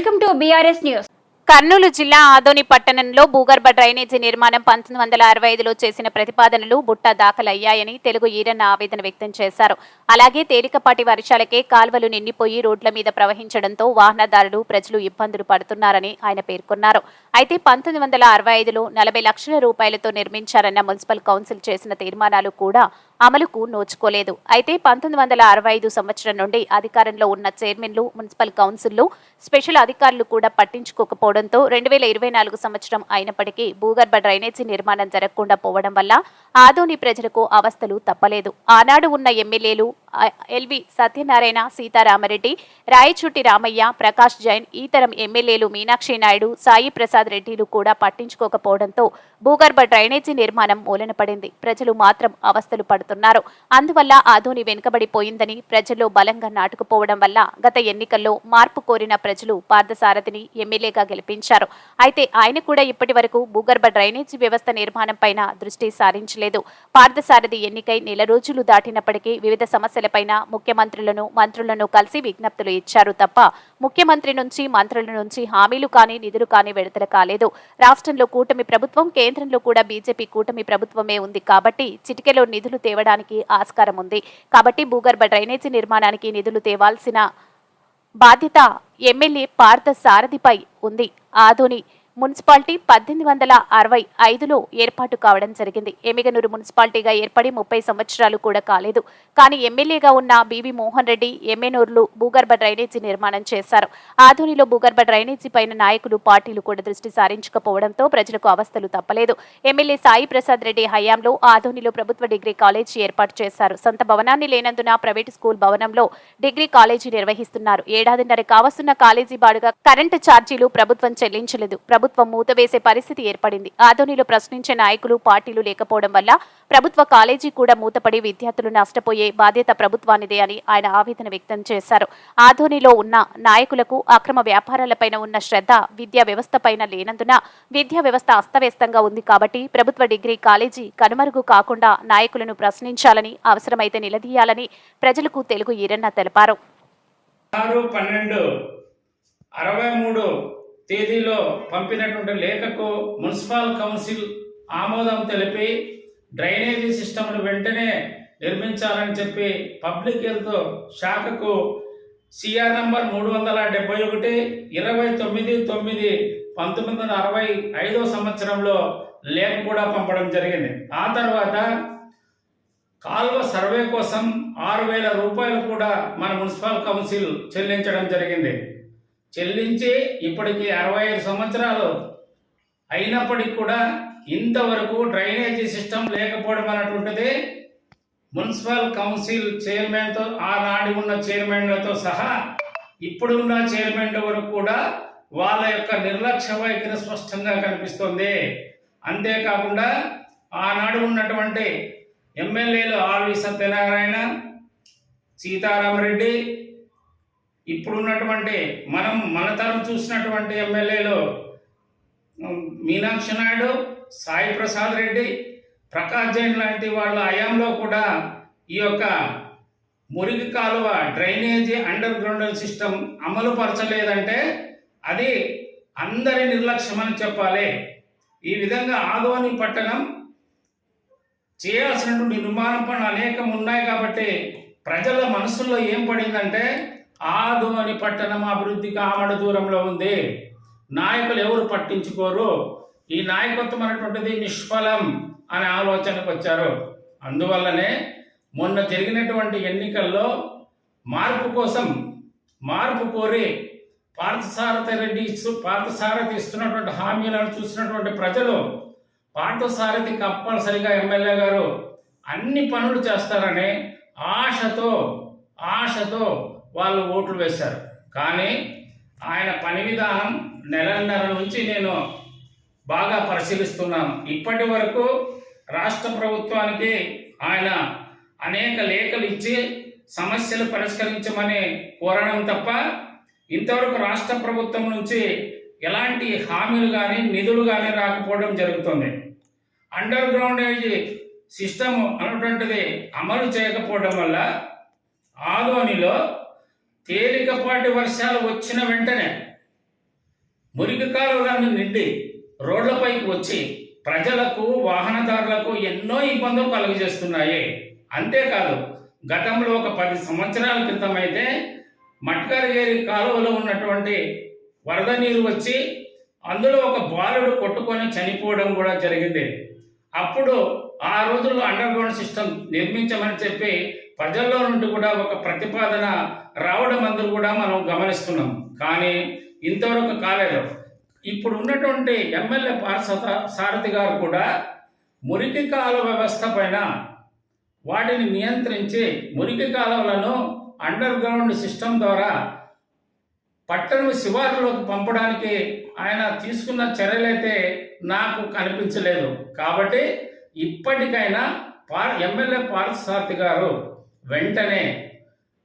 Welcome to BRS news Kurnool జిల్లా ఆదోని పట్టణంలో భూగర్భ డ్రైనేజీ నిర్మాణం పంతొమ్మిది వందల అరవై ఐదులో చేసిన ప్రతిపాదనలు బుట్ట దాఖలయ్యాయని తెలుగు ఈరన్న ఆవేదన వ్యక్తం చేశారు. అలాగే తేలికపాటి వర్షాలకే కాల్వలు నిండిపోయి రోడ్ల మీద ప్రవహించడంతో వాహనదారులు ప్రజలు ఇబ్బందులు పడుతున్నారని ఆయన పేర్కొన్నారు. అయితే పంతొమ్మిది వందల అరవై ఐదులో నలభై లక్షల రూపాయలతో నిర్మించారన్న మున్సిపల్ కౌన్సిల్ చేసిన తీర్మానాలు కూడా అమలుకు నోచుకోలేదు. అయితే పంతొమ్మిది వందల అరవై ఐదు సంవత్సరం నుండి అధికారంలో ఉన్న చైర్మన్లు మున్సిపల్ కౌన్సిల్లు స్పెషల్ అధికారులు కూడా పట్టించుకోకపోవడం రావడంతో రెండు వేల ఇరవై నాలుగు సంవత్సరం అయినప్పటికీ భూగర్భ డ్రైనేజీ నిర్మాణం జరగకుండా పోవడం వల్ల ఆదోని ప్రజలకు అవస్థలు తప్పలేదు. ఆనాడు ఉన్న ఎమ్మెల్యేలు ఎల్వి సత్యనారాయణ సీతారామరెడ్డి రాయచుట్టి రామయ్య ప్రకాష్ జైన్ ఈతరం ఎమ్మెల్యేలు మీనాక్షి నాయుడు సాయి ప్రసాద్ రెడ్డిలు కూడా పట్టించుకోకపోవడంతో భూగర్భ డ్రైనేజీ నిర్మాణం మూలన పడింది ప్రజలు మాత్రం అవస్థలు పడుతున్నారు. అందువల్ల ఆధోని వెనుకబడిపోయిందని ప్రజల్లో బలంగా నాటుకుపోవడం వల్ల గత ఎన్నికల్లో మార్పు కోరిన ప్రజలు పార్థసారథిని ఎమ్మెల్యేగా గెలిపించారు. అయితే ఆయన కూడా ఇప్పటి వరకు భూగర్భ డ్రైనేజీ వ్యవస్థ నిర్మాణం పైన దృష్టి సారించలేదు. పార్థసారథి ఎన్నికై నెల రోజులు దాటినప్పటికీ వివిధ సమస్యలపైన ముఖ్యమంత్రులను మంత్రులను కలిసి విజ్ఞప్తులు ఇచ్చారు తప్ప ముఖ్యమంత్రి నుంచి మంత్రుల నుంచి హామీలు కానీ నిధులు కానీ విడుదల కాలేదు. రాష్ట్రంలో కూటమి ప్రభుత్వం కేంద్రంలో కూడా బీజేపీ కూటమి ప్రభుత్వమే ఉంది కాబట్టి చిటికెలో నిధులు తేవడానికి ఆస్కారం ఉంది. కాబట్టి భూగర్భ డ్రైనేజీ నిర్మాణానికి నిధులు తేవాల్సిన బాధ్యత ఎమ్మెల్యే పార్థ సారథిపై ఉంది. ఆధుని మున్సిపాలిటీ పద్దెనిమిది వందల అరవై ఐదులో ఏర్పాటు కావడం జరిగింది. ఎమిగనూరు మున్సిపాలిటీగా ఏర్పడి ముప్పై సంవత్సరాలు కూడా కాలేదు. కానీ ఎమ్మెల్యేగా ఉన్న బీబీ మోహన్ రెడ్డి ఎమ్మెనూరులో భూగర్భ డ్రైనేజీ నిర్మాణం చేశారు. ఆధునిలో భూగర్భ డ్రైనేజీ పైన నాయకులు పార్టీలు కూడా దృష్టి సారించకపోవడంతో ప్రజలకు అవస్థలు తప్పలేదు. ఎమ్మెల్యే సాయి ప్రసాద్ రెడ్డి హయాంలో ఆధునిలో ప్రభుత్వ డిగ్రీ కాలేజీ ఏర్పాటు చేశారు. సొంత భవనాన్ని లేనందున ప్రైవేటు స్కూల్ భవనంలో డిగ్రీ కాలేజీ నిర్వహిస్తున్నారు. ఏడాదిన్నర కావస్తున్న కాలేజీ బాడుగా కరెంటు ఛార్జీలు ప్రభుత్వం చెల్లించలేదు. ప్రభుత్వం ప్రభుత్వం మూతవేసే పరిస్థితి ఏర్పడింది. ఆధునిలో ప్రశ్నించే నాయకులు పార్టీలు లేకపోవడం వల్ల ప్రభుత్వ కాలేజీ కూడా మూతపడి విద్యార్థులు నష్టపోయే బాధ్యత ప్రభుత్వానిదే అని ఆయన ఆవేదన వ్యక్తం చేశారు. ఆధోనిలో ఉన్న నాయకులకు అక్రమ వ్యాపారాలపైన ఉన్న శ్రద్ధ విద్యా వ్యవస్థపైన లేనందున విద్యా వ్యవస్థ అస్తవ్యస్తంగా ఉంది కాబట్టి ప్రభుత్వ డిగ్రీ కాలేజీ కనుమరుగు కాకుండా నాయకులను ప్రశ్నించాలని అవసరమైతే నిలదీయాలని ప్రజలకు తెలుగు ఈరన్న తెలిపారు. పన్నెండు అరవై మూడు తేదీలో పంపినటువంటి లేఖకు మున్సిపల్ కౌన్సిల్ ఆమోదం తెలిపి డ్రైనేజీ సిస్టమ్ను వెంటనే నిర్మించాలని చెప్పి పబ్లిక్ హెల్త్ శాఖకు సిఆర్ నంబర్ మూడు వందల డెబ్బై ఒకటి ఇరవై తొమ్మిది తొమ్మిది పంతొమ్మిది వందల అరవై ఐదో సంవత్సరంలో లేఖ కూడా పంపడం జరిగింది. ఆ తర్వాత కాల్వ సర్వే కోసం ఆరు వేల రూపాయలు కూడా మన మున్సిపల్ కౌన్సిల్ చెల్లించడం జరిగింది. చెల్లించి ఇప్పటికి అరవై ఐదు సంవత్సరాలు అయినప్పటికీ కూడా ఇంతవరకు డ్రైనేజీ సిస్టమ్ లేకపోవడం అనేటువంటిది మున్సిపల్ కౌన్సిల్ చైర్మన్తో ఆనాడు ఉన్న చైర్మన్లతో సహా ఇప్పుడున్న చైర్మన్ చైర్మన్ల వరకు కూడా వాళ్ళ యొక్క నిర్లక్ష్య వైఖరి స్పష్టంగా కనిపిస్తుంది. అంతేకాకుండా ఆనాడు ఉన్నటువంటి ఎమ్మెల్యేలు ఆర్వి సత్యనారాయణ సీతారామరెడ్డి ఇప్పుడున్నటువంటి మనం మన తరం చూసినటువంటి ఎమ్మెల్యేలు మీనాక్షి నాయుడు సాయి ప్రసాద్ రెడ్డి ప్రకాష్ జైన్ లాంటి వాళ్ళ హయాంలో కూడా ఈ యొక్క మురికి కాలువ డ్రైనేజీ అండర్ గ్రౌండ్ సిస్టమ్ అమలు పరచలేదంటే అది అందరి నిర్లక్ష్యం అని చెప్పాలి. ఈ విధంగా ఆదోని పట్టణం చేయాల్సినటువంటి నిర్మాణం పనులు అనేకం ఉన్నాయి కాబట్టి ప్రజల మనసుల్లో ఏం పడిందంటే ఆదోని పట్టణం అభివృద్ధికి ఆమడ దూరంలో ఉంది. నాయకులు ఎవరు పట్టించుకోరు? ఈ నాయకత్వం అనేటువంటిది నిష్ఫలం అనే ఆలోచనకు వచ్చారు. అందువల్లనే మొన్న జరిగినటువంటి ఎన్నికల్లో మార్పు కోసం మార్పు కోరి పార్థసారథి రెడ్డి ఇస్తూ పార్థసారథి ఇస్తున్నటువంటి హామీలను చూసినటువంటి ప్రజలు పార్థసారథి కంపల్సరిగా ఎమ్మెల్యే గారు అన్ని పనులు చేస్తారని ఆశతో ఆశతో వాళ్ళు ఓట్లు వేశారు. కానీ ఆయన పని విధానం నెలన్నర నుంచి నేను బాగా పరిశీలిస్తున్నాను. ఇప్పటి వరకు రాష్ట్ర ప్రభుత్వానికి ఆయన అనేక లేఖలు ఇచ్చి సమస్యలు పరిష్కరించమని కోరడం తప్ప ఇంతవరకు రాష్ట్ర ప్రభుత్వం నుంచి ఎలాంటి హామీలు కానీ నిధులు కానీ రాకపోవడం జరుగుతుంది. అండర్ గ్రౌండేజ్ సిస్టమ్ అనేటువంటిది అమలు చేయకపోవడం వల్ల ఆదోనిలో తేలికపాటి వర్షాలు వచ్చిన వెంటనే మురికి కాలువలను నిండి రోడ్లపైకి వచ్చి ప్రజలకు వాహనదారులకు ఎన్నో ఇబ్బందులు కలుగజేస్తున్నాయి. అంతేకాదు గతంలో ఒక పది సంవత్సరాల క్రితం అయితే మట్కరగేరి కాలువలో ఉన్నటువంటి వరద నీరు వచ్చి అందులో ఒక బాలుడు కొట్టుకొని చనిపోవడం కూడా జరిగింది. అప్పుడు ఆ రోజుల్లో అండర్ గ్రౌండ్ సిస్టమ్ నిర్మించమని చెప్పి ప్రజల్లో నుండి కూడా ఒక ప్రతిపాదన రావడం అందరూ కూడా మనం గమనిస్తున్నాం. కానీ ఇంతవరకు కాలేదు. ఇప్పుడు ఉన్నటువంటి ఎమ్మెల్యే పార్సత సారథి గారు కూడా మురికి కాలువ వ్యవస్థ పైన వాటిని నియంత్రించి మురికి కాలువలను అండర్ గ్రౌండ్ సిస్టమ్ ద్వారా పట్టణం శివారులోకి పంపడానికి ఆయన తీసుకున్న చర్యలైతే నాకు కనిపించలేదు. కాబట్టి ఇప్పటికైనా పార్ ఎమ్మెల్యే పార్థసారథి గారు వెంటనే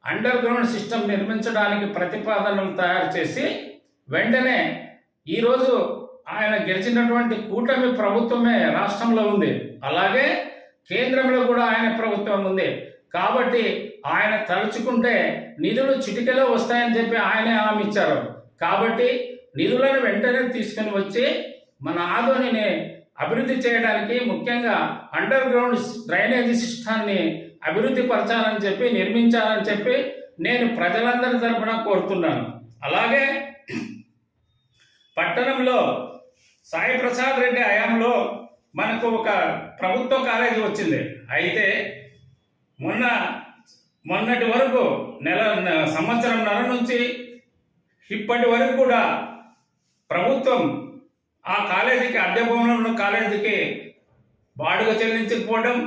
అండర్ గ్రౌండ్ సిస్టమ్ నిర్మించడానికి ప్రతిపాదనలు తయారు చేసి వెంటనే ఈరోజు ఆయన గెలిచినటువంటి కూటమి ప్రభుత్వమే రాష్ట్రంలో ఉంది. అలాగే కేంద్రంలో కూడా ఆయన ప్రభుత్వం ఉంది. కాబట్టి ఆయన తలుచుకుంటే నిధులు చిటికలో వస్తాయని చెప్పి ఆయనే హామీ ఇచ్చారు. కాబట్టి నిధులను వెంటనే తీసుకుని వచ్చి మన ఆదోనిని అభివృద్ధి చేయడానికి ముఖ్యంగా అండర్ గ్రౌండ్ డ్రైనేజీ సిస్టాన్ని అభివృద్ధి పరచాలని చెప్పి నిర్మించాలని చెప్పి నేను ప్రజలందరి తరఫున కోరుతున్నాను. అలాగే పట్టణంలో సాయి ప్రసాద్ రెడ్డి హయాంలో మనకు ఒక ప్రభుత్వ కాలేజీ వచ్చింది. అయితే మొన్న మొన్నటి వరకు నెల సంవత్సరంన్నర నుంచి ఇప్పటి వరకు కూడా ప్రభుత్వం ఆ కాలేజీకి అద్దె భవనంలో ఉన్న కాలేజీకి బాడుగ చెల్లించకపోవడం